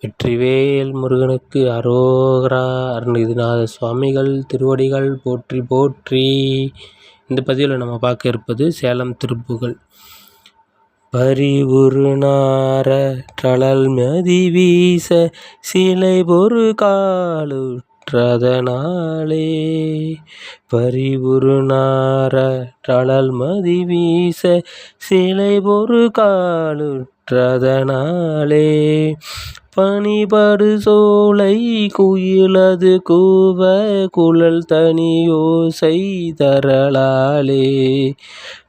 வெற்றிவேல் முருகனுக்கு அரோகரா அருணகிரிநாத சுவாமிகள் திருவடிகள் போற்றி போற்றி. இந்த பதிவில் நம்ம பார்க்க இருப்பது சேலம் திருப்புகழ். பரிவுருநார ட்ரழல் மதி வீச சிலை பொரு காலுற்றதனாலே. பரிவுருநார ட்ரழல் மதி வீச சிலை பொறு காலுற்றதனாலே. பனிபடு சோலை குயிலது கூவ குழல் தனியோசை தரளாலே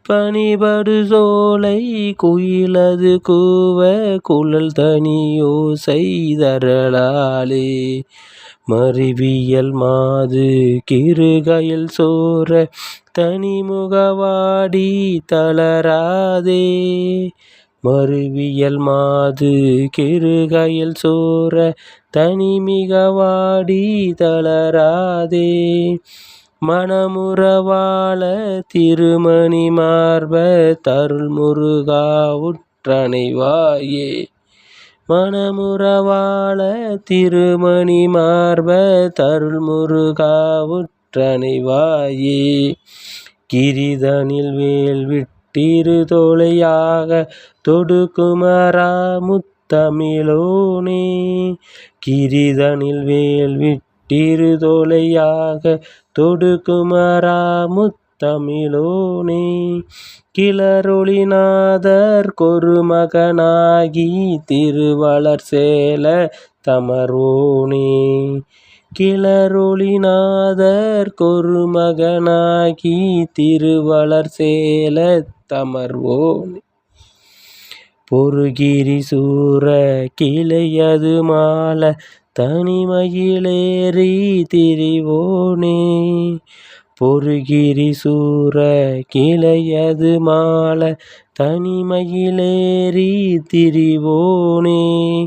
பனிபடு சோலை குயிலது கூவ குழல் தனியோசை தரளாலே மருவியல் மாது கிருகையில் சோர தனிமுகவாடி தளராதே. மருவியல் மாது கிருகயல் சோர தனிமிகவாடி தளராதே. மணமுறவாள திருமணி மார்ப தருள் முருகா உற்றணைவாயே திருமணி மார்ப தருள் முருகா உற்றணைவாயே. கிரிதனில் வேல்விட்டு திருதோலையாக தொடுக்குமரா முத்தமிழோனே. கிரிதனில் வேல் விட்டிரு தொடுக்குமரா முத்தமிழோனே. கிளரொளிநாதர் கொருமகனாகி திருவளர் சேல தமரோனே. கிளரொளிநாதர் கொருமகனாகி திருவளர் சேல தமர்வோனே. பொருகிரி சூர கிளையது மால தனிமயிலேறி திரிவோனே. பொருகிரி சூர கிளையது மால தனிமயிலேறி திரிவோனே.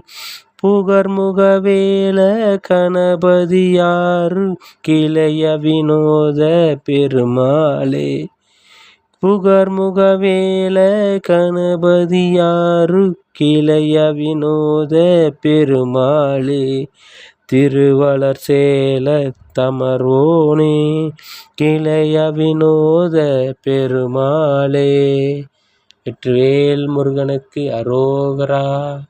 புகர்முகவேல கணபதியாரு கிளைய வினோத பெருமாளே. புகர்முகவேல கணபதியாரு கிளைய வினோத பெருமாளே. திருவளர் சேல தமர்வோனே கிளைய வினோத பெருமாளே. வெற்றிவேல் முருகனுக்கு அரோகரா.